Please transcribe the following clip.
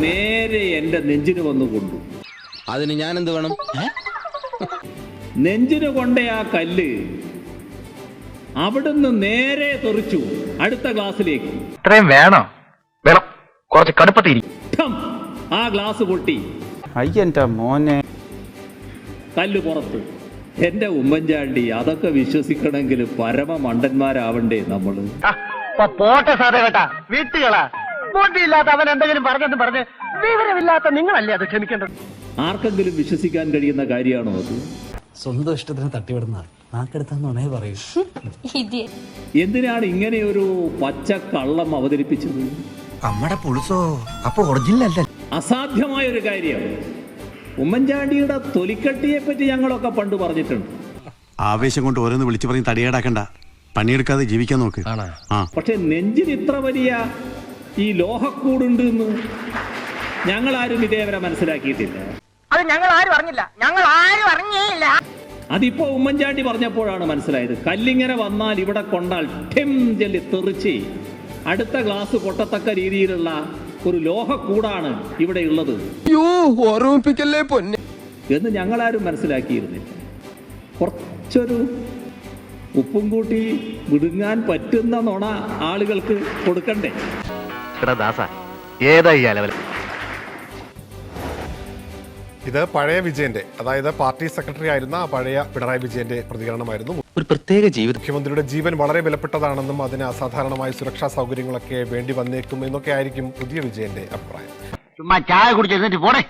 നേരെ എന്റെ നെഞ്ചിന് വന്നു കൊണ്ടു. അതിന് ഞാൻ എന്ത് വേണം നെഞ്ചിന് കൊണ്ട ആ കല്ല് അവിടുന്ന് നേരെ തെറിച്ചു അടുത്ത ഗ്ലാസ്സിലേക്ക്. ഇത്രയും വേണോ? വേണം. കുറച്ച് കടുപ്പത്തിരി ആ ഗ്ലാസ് പൊട്ടി. അയ്യന്റെ മോനെ. കല്ല് പുറത്ത്. എന്റെ ഉമ്മൻചാണ്ടി അതൊക്കെ വിശ്വസിക്കണമെങ്കിൽ പരമ മണ്ടന്മാരാവണ്ടേ നമ്മൾ പോട്ടെ സാറേ കേട്ടാ വീട്ടുകളാ. ബോട്ടിയില്ലാത്ത അവൻ എന്തെങ്കിലും പറഞ്ഞെന്ന് പറഞ്ഞ് വിവരമില്ലാത്ത നിങ്ങളല്ലേ അത് ക്ഷമിക്കേണ്ടത്. ആർക്കെങ്കിലും വിശ്വസിക്കാൻ കഴിയുന്ന കാര്യമാണോ അത്? സ്വന്തം ഇഷ്ടത്തിന് തട്ടിവിടുന്ന നാക്കെടുത്താന്നുണേ പറയൂ. എന്തിനാണ് ഇങ്ങനെയൊരു പച്ച കള്ളം അവതരിപ്പിച്ചത്? നമ്മുടെ പുളിസോ? അപ്പൊ ഒറിജിനൽ അല്ല? അസാധ്യമായ ഒരു കാര്യം. ഉമ്മൻചാണ്ടിയുടെ തൊലിക്കട്ടിയെ പറ്റി ഞങ്ങളൊക്കെ പണ്ട് പറഞ്ഞിട്ടുണ്ട്. ആവേശം കൊണ്ട് ഓരോന്ന് വിളിച്ചു പറഞ്ഞ് തടിയേടാക്കണ്ട. പണിയെടുക്കാതെ ജീവിക്കാൻ നോക്ക്. പക്ഷെ നെഞ്ചിന് ഇത്ര വലിയ ഈ ലോഹക്കൂടുണ്ട് എന്ന് ഞങ്ങൾ ആരും ഇതേവരെ മനസ്സിലാക്കിയിട്ടില്ല. അത് ഞങ്ങൾ ആരും അറിഞ്ഞില്ല. ഞങ്ങൾ ആരും അറിഞ്ഞേയില്ല. അതിപ്പോ ഉമ്മൻചാണ്ടി പറഞ്ഞപ്പോഴാണ് മനസ്സിലായത്. കല്ലിങ്ങനെ വന്നാൽ ഇവിടെ കൊണ്ടാൽ ഠിം ജല്ലി തെറിച്ച് അടുത്ത ഗ്ലാസ് പൊട്ടത്തക്ക രീതിയിലുള്ള ഒരു ലോഹക്കൂടാണ് ഇവിടെ ഉള്ളത്. ഓർമ്മിപ്പിക്കല്ലേ പൊന്നെ. എന്ന് ഞങ്ങളാരും മനസ്സിലാക്കിയിരുന്നില്ല. കുറച്ചൊരു ഉപ്പും കൂട്ടി വിടുങ്ങാൻ പറ്റുന്ന നുണ ആളുകൾക്ക് കൊടുക്കണ്ടേ? ദാസ. ഏതായി ഇത് പഴയ വിജയന്റെ അതായത് പാർട്ടി സെക്രട്ടറി ആയിരുന്ന ആ പഴയ പിണറായി വിജയന്റെ പ്രതികരണമായിരുന്നു. ഒരു പ്രത്യേക ജീവിതം. മുഖ്യമന്ത്രിയുടെ ജീവൻ വളരെ വിലപ്പെട്ടതാണെന്നും അതിന് അസാധാരണമായ സുരക്ഷാ സൗകര്യങ്ങളൊക്കെ വേണ്ടി വന്നേക്കും എന്നൊക്കെ ആയിരിക്കും പുതിയ വിജയന്റെ അഭിപ്രായം. ചുമ്മാ ചായ കുടിച്ചിരുന്നിട്ട് പോണേ